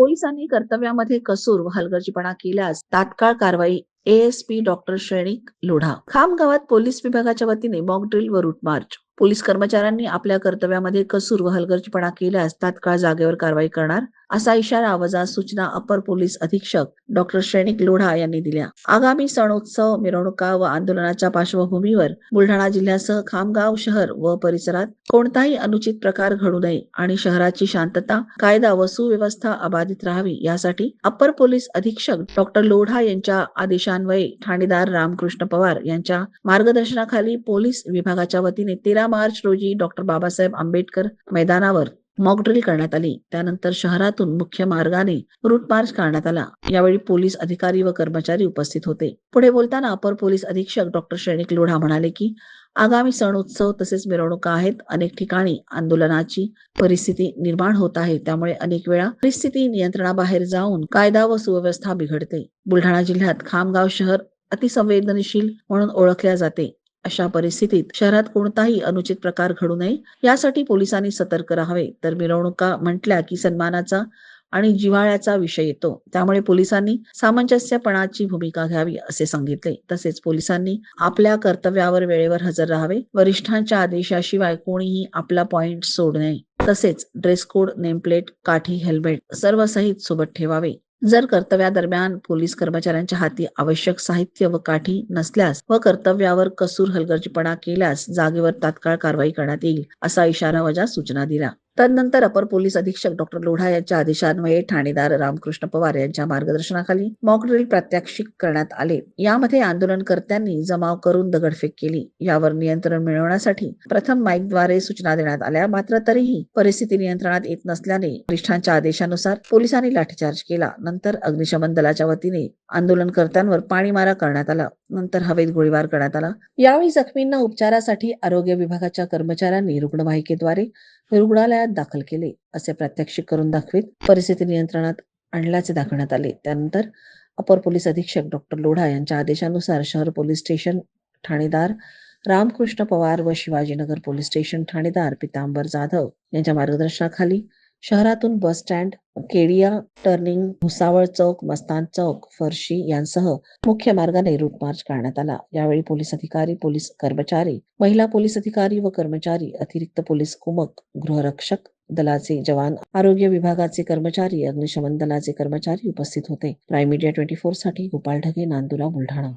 पोलिसांनी कर्तव्यामध्ये कसूर व हलगर्जीपणा केल्यास तात्काळ कारवाई एएसपी डॉक्टर श्रेणिक लोढा. खाम गावात पोलीस विभागाच्या वतीने मॉक ड्रिल व रूट मार्च पोलीस कर्मचाऱ्यांनी आपल्या कर्तव्यामध्ये कसूर व हलगर्जीपणा केल्यास तात्काळ जागेवर कारवाई करणार? असा इशारा वजा सूचना अपर पोलीस अधीक्षक डॉक्टर श्रेणिक लोढा यांनी दिल्या. आगामी सणोत्सव मिरवणुका व आंदोलनाच्या पार्श्वभूमीवर बुलढाणा जिल्ह्यासह खामगाव शहर व परिसरात कोणताही अनुचित प्रकार घडू नये आणि शहराची शांतता कायदा व सुव्यवस्था अबाधित राहावी यासाठी अप्पर पोलीस अधीक्षक डॉक्टर लोढा यांच्या आदेशान्वये ठाणेदार रामकृष्ण पवार यांच्या मार्गदर्शनाखाली पोलीस विभागाच्या वतीने तेरा मार्च रोजी डॉक्टर बाबासाहेब आंबेडकर मैदानावर मॉक ड्रिल करण्यात आली. त्यानंतर शहरातून मुख्य मार्गाने रूट मार्च करण्यात आला. यावेळी पोलीस अधिकारी व कर्मचारी उपस्थित होते. पुढे बोलताना अपर पोलीस अधीक्षक डॉक्टर श्रेणिक लोढा म्हणाले की आगामी सण उत्सव तसेच मिरवणुका आहेत. अनेक ठिकाणी आंदोलनाची परिस्थिती निर्माण होत आहे. त्यामुळे अनेक वेळा परिस्थिती नियंत्रणाबाहेर जाऊन कायदा व सुव्यवस्था बिघडते. बुलढाणा जिल्ह्यात खामगाव शहर अतिसंवेदनशील म्हणून ओळखल्या जाते. अशा परिस्थितीत शहरात कोणताही अनुचित प्रकार घडू नये. यासाठी पोलिसांनी सतर्क राहावे. तर मिरवणुका म्हटल्या की सन्मानाचा आणि जिव्हाळ्याचा विषय येतो. त्यामुळे पोलिसांनी सामंजस्यपणाची भूमिका घ्यावी असे सांगितले. तसेच पोलिसांनी आपल्या कर्तव्यावर वेळेवर हजर राहावे. वरिष्ठांच्या आदेशाशिवाय कोणीही आपला पॉइंट सोडू नये. तसेच ड्रेस कोड नेमप्लेट काठी हेल्मेट सर्व सहित सोबत ठेवावे. जर कर्तव्यादरम्यान पोलीस कर्मचाऱ्यांच्या हाती आवश्यक साहित्य व काठी नसल्यास व कर्तव्यावर कसूर हलगर्जीपणा केल्यास जागेवर तात्काळ कारवाई करण्यात येईल असा इशारा वजा सूचना दिला तदनंतर अपर पोलीस अधीक्षक डॉक्टर लोढा यांच्या आदेशान्वये ठाणेदार रामकृष्ण पवार यांच्या मार्गदर्शनाखाली मॉकड्रिल प्रात्यक्षिक करण्यात आले. यामध्ये आंदोलनकर्त्यांनी जमाव करून दगडफेक केली. यावर नियंत्रण मिळवण्यासाठी प्रथम माईकद्वारे सूचना देण्यात आल्या. मात्र तरीही परिस्थिती नियंत्रणात येत नसल्याने वरिष्ठांच्या आदेशानुसार पोलिसांनी लाठीचार्ज केला. नंतर अग्निशमन दलाच्या वतीने आंदोलनकर्त्यांवर पाणीमारा करण्यात आला. नंतर हवेत गोळीबार करण्यात आला. यावेळी जखमींना उपचारासाठी आरोग्य विभागाच्या कर्मचाऱ्यांनी रुग्णवाहिकेद्वारे रुग्णालयात दाखल केले असे प्रात्यक्षिक करून दाखवित परिस्थिती नियंत्रणात आणल्याचे दाखवण्यात आले. त्यानंतर अपर पोलीस अधीक्षक डॉक्टर लोढा यांच्या आदेशानुसार शहर पोलीस स्टेशन ठाणेदार रामकृष्ण पवार व शिवाजीनगर पोलीस स्टेशन ठाणेदार पितांबर जाधव यांच्या मार्गदर्शनाखाली शहरातून bus stand Kedia turning Bhusawal चौक मस्तान चौक फरशी यांसह मुख्य मार्गाने रूट मार्च करण्यात आला. यावेळी पोलीस अधिकारी पोलीस कर्मचारी महिला पोलीस अधिकारी व कर्मचारी अतिरिक्त पोलीस कुमक गृहरक्षक दलाचे जवान आरोग्य विभागाचे कर्मचारी अग्निशमन दलाचे कर्मचारी उपस्थित होते. प्राईम मीडिया ट्वेंटी फोरसाठी गोपाल ढगे नांदुरा बुलढाणा.